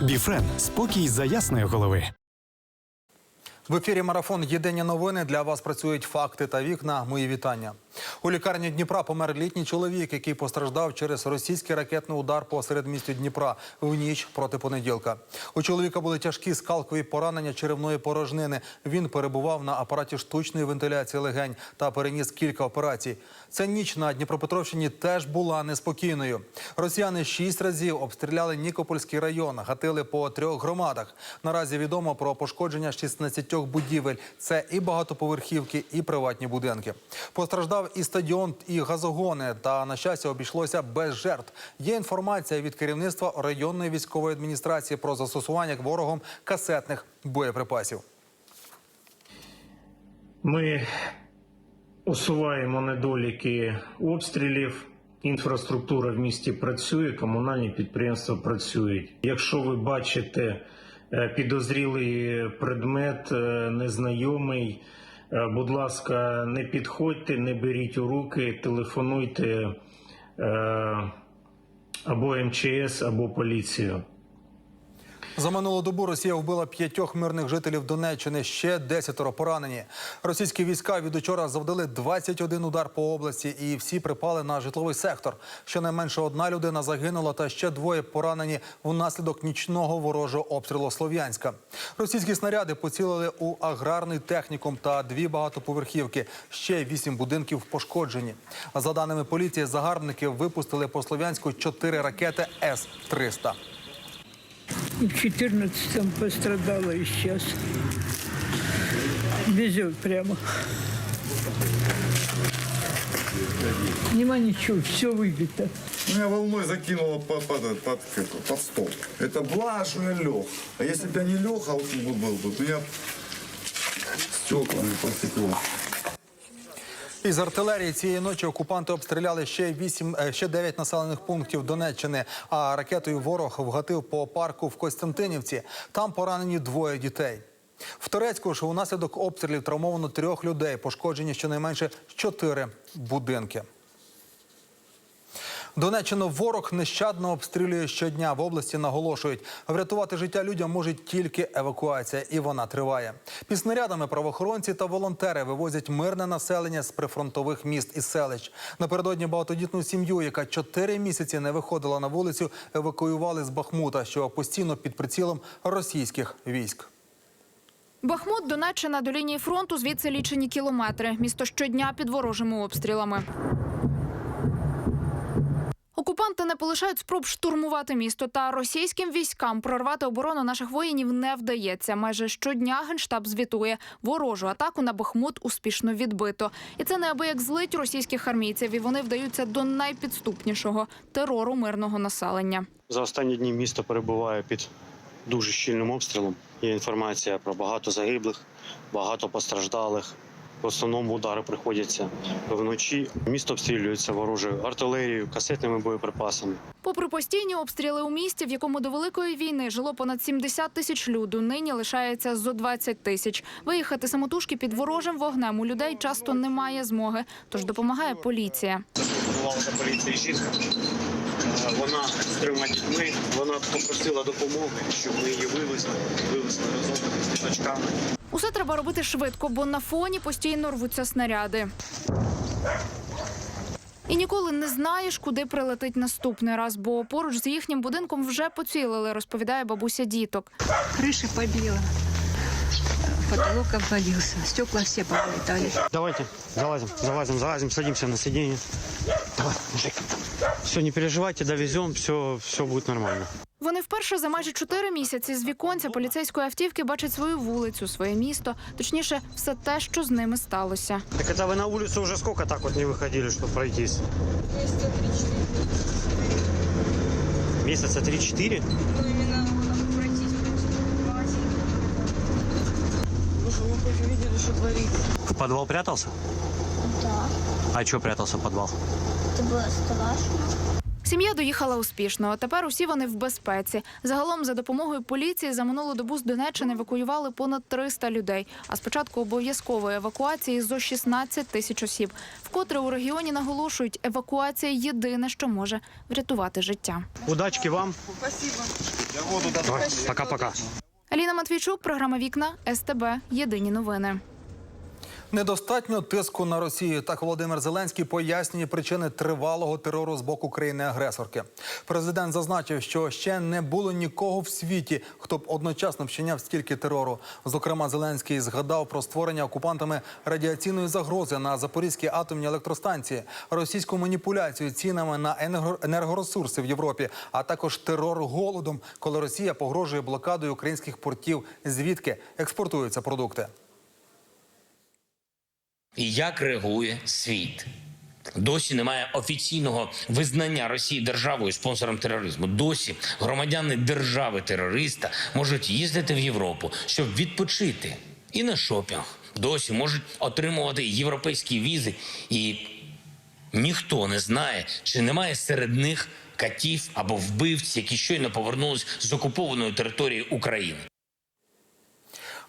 Біфрен спокій за ясної голови. В ефірі марафон Єдині новини для вас працюють факти та вікна. Мої вітання. У лікарні Дніпра помер літній чоловік, який постраждав через російський ракетний удар по середмістю Дніпра в ніч проти понеділка. У чоловіка були тяжкі скалкові поранення черевної порожнини. Він перебував на апараті штучної вентиляції легень та переніс кілька операцій. Ця ніч на Дніпропетровщині теж була неспокійною. Росіяни шість разів обстріляли Нікопольський район, гатили по трьох громадах. Наразі відомо про пошкодження 16 будівель. Це і багатоповерхівки, і приватні будинки. Постраждав і стадіон, і газогони. Та на щастя обійшлося без жертв. Є інформація від керівництва районної військової адміністрації про застосування ворогом касетних боєприпасів. Ми усуваємо недоліки обстрілів. Інфраструктура в місті працює, комунальні підприємства працюють. Якщо ви бачите е, підозрілий предмет, е, незнайомий, е, будь ласка, не підходьте, не беріть у руки, телефонуйте або МЧС, або поліцію. За минулу добу Росія вбила п'ятьох мирних жителів Донеччини. Ще десятеро поранені. Російські війська від учора завдали 21 удар по області, і всі припали на житловий сектор. Щонайменше одна людина загинула, та ще двоє поранені внаслідок нічного ворожого обстрілу Слов'янська. Російські снаряди поцілили у аграрний технікум та дві багатоповерхівки. Ще вісім будинків пошкоджені. За даними поліції, загарбники випустили по Слов'янську чотири ракети С-300. В 14-м пострадала и сейчас. Везет прямо. Нема ничего, все выбито. Меня волной закинуло под, под, под, под стол. Это что я лег. А если бы я не лег, а был, бы, то я стеклами посекло. Із артилерії цієї ночі окупанти обстріляли ще вісім, е, ще дев'ять населених пунктів Донеччини. А ракетою ворог вгатив по парку в Костянтинівці. Там поранені двоє дітей. В Турецьку ж унаслідок обстрілів травмовано трьох людей. Пошкоджені щонайменше чотири будинки. Донеччину ворог нещадно обстрілює щодня. В області наголошують, врятувати життя людям може тільки евакуація, і вона триває. Під снарядами правоохоронці та волонтери вивозять мирне населення з прифронтових міст і селищ. Напередодні багатодітну сім'ю, яка чотири місяці не виходила на вулицю, евакуювали з Бахмута, що постійно під прицілом російських військ. Бахмут, Донеччина до лінії фронту звідси лічені кілометри. Місто щодня під ворожими обстрілами. Окупанти не полишають спроб штурмувати місто, та російським військам прорвати оборону наших воїнів не вдається. Майже щодня генштаб звітує ворожу атаку на Бахмут успішно відбито. І це неабияк злить російських армійців, і вони вдаються до найпідступнішого терору мирного населення. За останні дні місто перебуває під дуже щільним обстрілом. Є інформація про багато загиблих, багато постраждалих. В основному удари приходяться вночі. Місто обстрілюється ворожою артилерією, касетними боєприпасами. Попри постійні обстріли у місті, в якому до великої війни жило понад 70 тисяч люду, нині лишається зо 20 тисяч. Виїхати самотужки під ворожим вогнем у людей часто немає змоги, тож допомагає поліція. Запропонувалася поліції жінка. Е, Вона з трьома дітьми. Вона попросила допомоги, щоб ми її вивезли, вивезли разом з діточками. Усе треба робити швидко, бо на фоні постійно рвуться снаряди. І ніколи не знаєш, куди прилетить наступний раз, бо поруч з їхнім будинком вже поцілили, розповідає бабуся діток. Крыша побила, потолок обвалился, стекла все повылетали. Давайте, залазим, залазим, залазим, садимся на сиденье. Давай, мужик. Все, не переживайте, довезем, все, все будет нормально Вони вперше за майже чотири місяці з віконця поліцейської автівки бачать свою вулицю, своє місто, точніше, все те, що з ними сталося. Так это вы на улицу уже сколько так вот не выходили, чтобы пройтись? Месяца 3-4? В подвал прятался? Да, А что прятался в подвал? это было страшно. Сім'я доїхала успішно. Тепер усі вони в безпеці. Загалом, за допомогою поліції, за минулу добу з Донеччини евакуювали понад 300 людей. А з початку обов'язкової евакуації зо 16 тисяч осіб. Вкотре у регіоні наголошують, евакуація єдине, що може врятувати життя. Удачки вам. Спасибо. Пока-пока. Аліна Матвійчук, програма Вікна СТБ. Єдині новини. Недостатньо тиску на Росію. Так Володимир Зеленський пояснює причини тривалого терору з боку країни-агресорки. Президент зазначив, що ще не було нікого в світі, хто б одночасно вчиняв стільки терору. Зокрема, Зеленський згадав про створення окупантами радіаційної загрози на Запорізькій атомній електростанції, російську маніпуляцію цінами на енерго- енергоресурси в Європі, а також терор голодом, коли Росія погрожує блокадою українських портів, звідки експортуються продукти. І як реагує світ? Досі немає офіційного визнання Росії державою спонсором тероризму. Досі громадяни держави-терориста можуть їздити в Європу, щоб відпочити і на шопінг. Досі можуть отримувати європейські візи, і ніхто не знає, чи немає серед них катів або вбивць, які щойно повернулись з окупованої території України.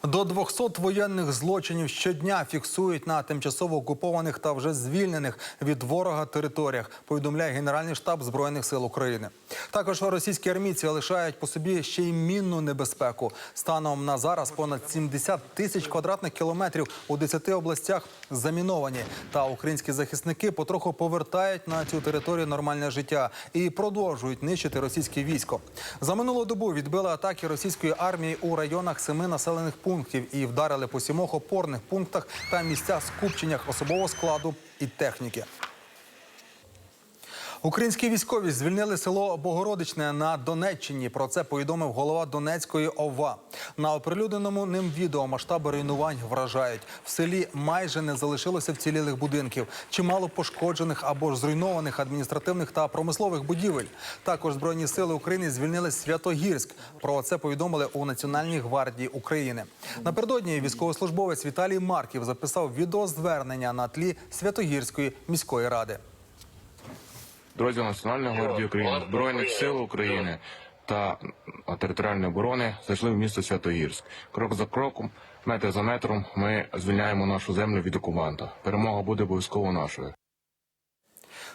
До 200 воєнних злочинів щодня фіксують на тимчасово окупованих та вже звільнених від ворога територіях. Повідомляє Генеральний штаб збройних сил України. Також російські армійці лишають по собі ще й мінну небезпеку. Станом на зараз понад 70 тисяч квадратних кілометрів у 10 областях заміновані. Та українські захисники потроху повертають на цю територію нормальне життя і продовжують нищити російське військо. За минулу добу відбили атаки російської армії у районах семи населених пунктів і вдарили по сімох опорних пунктах та місцях скупченнях особового складу і техніки. Українські військові звільнили село Богородичне на Донеччині. Про це повідомив голова Донецької ОВА. На оприлюдненому ним відео масштаби руйнувань вражають. В селі майже не залишилося вцілілих будинків, чимало пошкоджених або ж зруйнованих адміністративних та промислових будівель. Також збройні сили України звільнили Святогірськ. Про це повідомили у Національній гвардії України. Напередодні військовослужбовець Віталій Марків записав відеозвернення на тлі Святогірської міської ради. Друзі Національної гвардії України, Збройних сил України та територіальної оборони зайшли в місто Святогірськ. Крок за кроком, метр за метром, ми звільняємо нашу землю від окупанта. Перемога буде обов'язково нашою.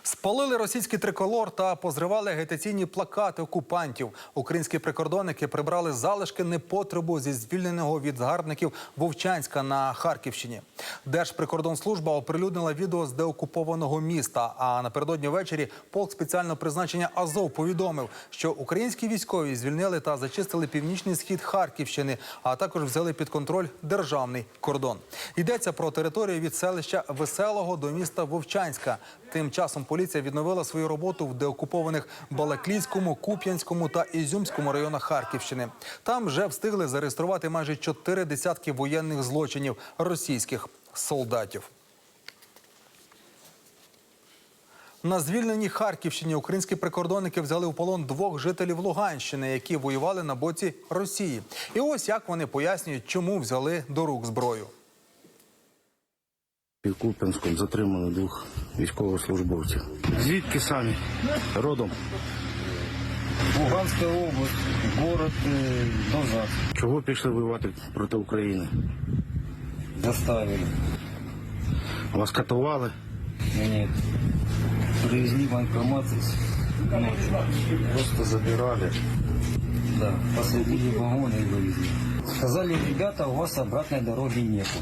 Спалили російський триколор та позривали агітаційні плакати окупантів. Українські прикордонники прибрали залишки непотребу зі звільненого від згарбників Вовчанська на Харківщині. Держприкордонслужба оприлюднила відео з деокупованого міста. А напередодні ввечері полк спеціального призначення Азов повідомив, що українські військові звільнили та зачистили північний схід Харківщини, а також взяли під контроль державний кордон. Йдеться про територію від селища Веселого до міста Вовчанська. Тим часом поліція відновила свою роботу в деокупованих Балаклійському, Куп'янському та Ізюмському районах Харківщини. Там вже встигли зареєструвати майже чотири десятки воєнних злочинів російських солдатів. На звільненій Харківщині українські прикордонники взяли в полон двох жителів Луганщини, які воювали на боці Росії. І ось як вони пояснюють, чому взяли до рук зброю. Під Куп'янськом затримали двох військовослужбовців. Звідки самі? Родом. Луганська область, город э, Дозак. Чого пішли воювати проти України? Заставили. Вас катували? Нет. Привезли военкомат ночью. Просто забирали. Да, посадили в вагон и вывезли. Сказали, ребята, у вас обратной дороги нету.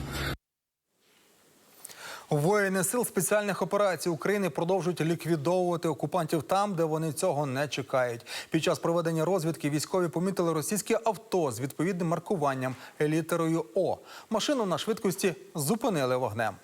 Воїни сил спеціальних операцій України продовжують ліквідовувати окупантів там, де вони цього не чекають. Під час проведення розвідки військові помітили російське авто з відповідним маркуванням літерою О. Машину на швидкості зупинили вогнем.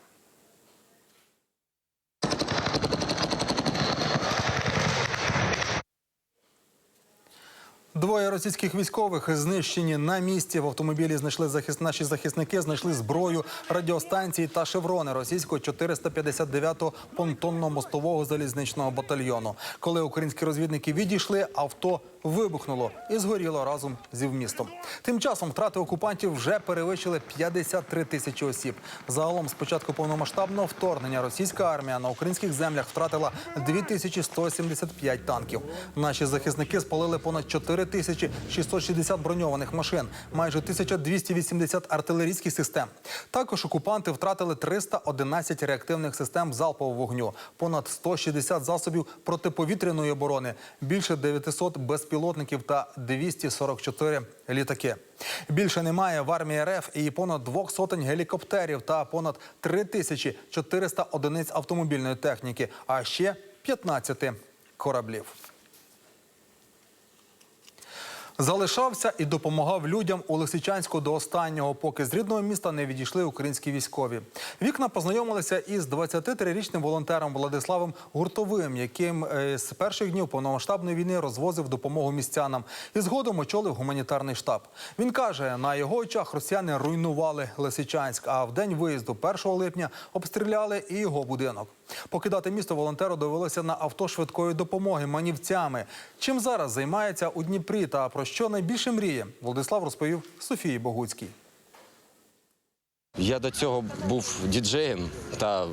Двоє російських військових знищені на місці. В автомобілі знайшли захис... наші захисники, знайшли зброю, радіостанції та шеврони російського 459-го понтонно-мостового залізничного батальйону. Коли українські розвідники відійшли, авто вибухнуло і згоріло разом зі вмістом. Тим часом втрати окупантів вже перевищили 53 тисячі осіб. Загалом з початку повномасштабного вторгнення російська армія на українських землях втратила 2175 танків. Наші захисники спалили понад 4660 броньованих машин, майже 1280 артилерійських систем. Також окупанти втратили 311 реактивних систем залпового вогню, понад 160 засобів протиповітряної оборони, більше 900 безпілотників та 244 літаки. Більше немає в армії РФ і понад двох сотень гелікоптерів та понад 3400 одиниць автомобільної техніки, а ще 15 кораблів. Залишався і допомагав людям у Лисичанську до останнього, поки з рідного міста не відійшли українські військові. Вікна познайомилися із 23-річним волонтером Владиславом Гуртовим, яким е, з перших днів повномасштабної війни розвозив допомогу містянам і згодом очолив гуманітарний штаб. Він каже, на його очах росіяни руйнували Лисичанськ, а в день виїзду 1 липня обстріляли і його будинок. Покидати місто волонтеру довелося на авто швидкої допомоги манівцями. Чим зараз займається у Дніпрі та про що найбільше мріє, Владислав розповів Софії Богуцькій. Я до цього був діджеєм та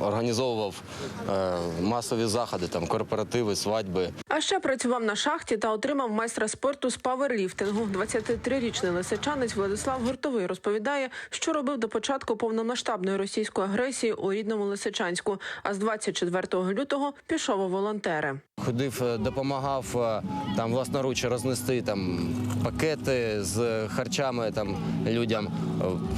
організовував е, масові заходи, там корпоративи, свадьби. А ще працював на шахті та отримав майстра спорту з паверліфтингу. 23-річний лисичанець Владислав Гуртовий розповідає, що робив до початку повномасштабної російської агресії у рідному Лисичанську. А з 24 лютого пішов у волонтери. Ходив, е, допомагав е, там власноруч рознести там пакети з харчами там людям,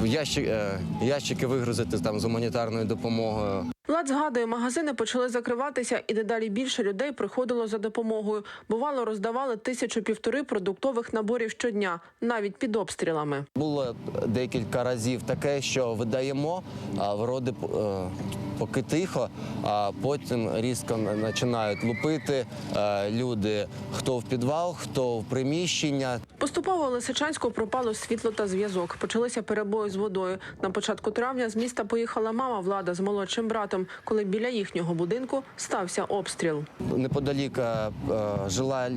е, ящик, е, ящики вигрузити там з гуманітарною допомогою. Влад згадує, магазини почали закриватися, і дедалі більше людей приходило за допомогою. Бувало, роздавали тисячу півтори продуктових наборів щодня, навіть під обстрілами. Було декілька разів таке, що видаємо, а вроде поки тихо, а потім різко починають лупити е, люди, хто в підвал, хто в приміщення. Поступово Лисичанську пропало світло та зв'язок. Почалися перебої з водою. На початку травня з міста поїхала мама влада з молодшим братом, коли біля їхнього будинку стався обстріл. Неподалік е, е, жила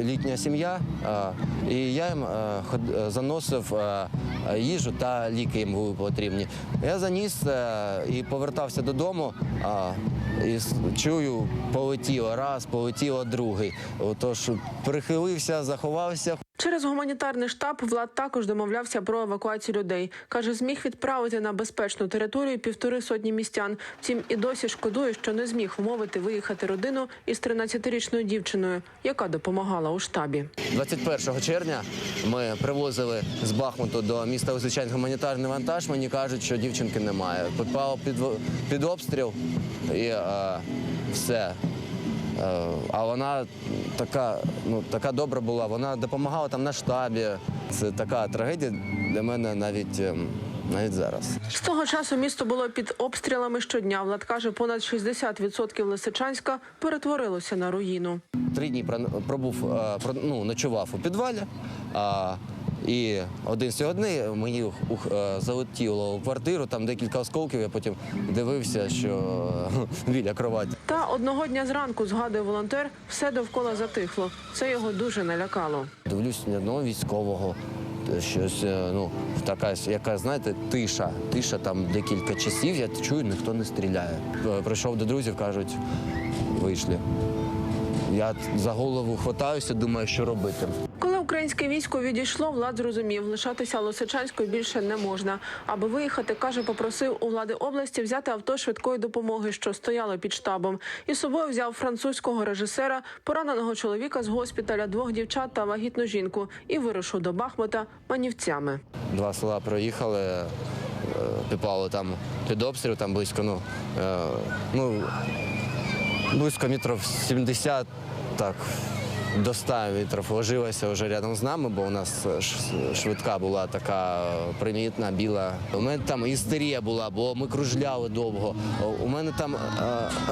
літня сім'я, е, і я їм е, е, заносив е, їжу та ліки їм були потрібні. Я заніс е, і повертався додому. Е, І чую, полетіло раз, полетіло другий. Отож, прихилився, заховався. Через гуманітарний штаб влад також домовлявся про евакуацію людей. каже, зміг відправити на безпечну територію півтори сотні містян. Втім, і досі шкодує, що не зміг вмовити виїхати родину із 13-річною дівчиною, яка допомагала у штабі. 21 червня ми привозили з Бахмуту до міста Лисичань гуманітарний вантаж. Мені кажуть, що дівчинки немає. Попав під, під обстріл і е, все. Е, а вона така, ну, така добра була, вона допомагала там на штабі. Це така трагедія для мене навіть, ем, навіть зараз. З того часу місто було під обстрілами щодня. Влад каже, понад 60% Лисичанська перетворилося на руїну. Три дні про- пробув, е, ну, ночував у підвалі. А, і один сьогодні мені е, залетіло у квартиру, там декілька осколків, я потім дивився, що е, біля кроваті. Та одного дня зранку, згадує волонтер, все довкола затихло. Це його дуже налякало. Дивлюсь ні одного військового. е, Щось, ну, така, яка, знаєте, тиша. Тиша там декілька часів, я чую, ніхто не стріляє. Прийшов до друзів, кажуть, вийшли. Я за голову хватаюся, думаю, що робити. Українське військо відійшло, влад зрозумів, лишатися Лисичанською більше не можна. Аби виїхати, каже, попросив у влади області взяти авто швидкої допомоги, що стояло під штабом. І з собою взяв французького режисера, пораненого чоловіка з госпіталя, двох дівчат та вагітну жінку, і вирушив до Бахмута манівцями. Два села проїхали, е, підпали там під обстріл, там близько, ну, е, ну близько метрів 70, так, до 100 метрів ложилася вже рядом з нами, бо у нас е, швидка була така примітна, біла. У мене там істерія була, бо ми кружляли довго. У мене там е,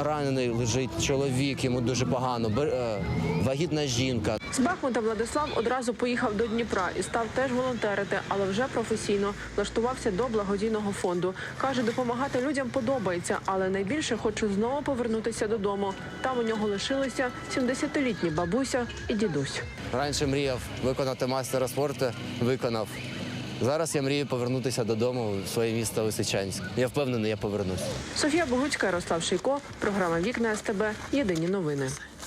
ранений лежить чоловік, йому дуже погано, бер- е, вагітна жінка. З Бахмута Владислав одразу поїхав до Дніпра і став теж волонтерити, але вже професійно влаштувався до благодійного фонду. каже, допомагати людям подобається, але найбільше хоче знову повернутися додому. Там у нього лишилися 70-літні бабуся і дідусь. Раніше мріяв виконати майстера спорту, виконав. Зараз я мрію повернутися додому в своє місто Лисичанськ. Я впевнений, я повернусь. Софія Богуцька, Ярослав Шийко, програма Вікна СТБ. Єдині новини.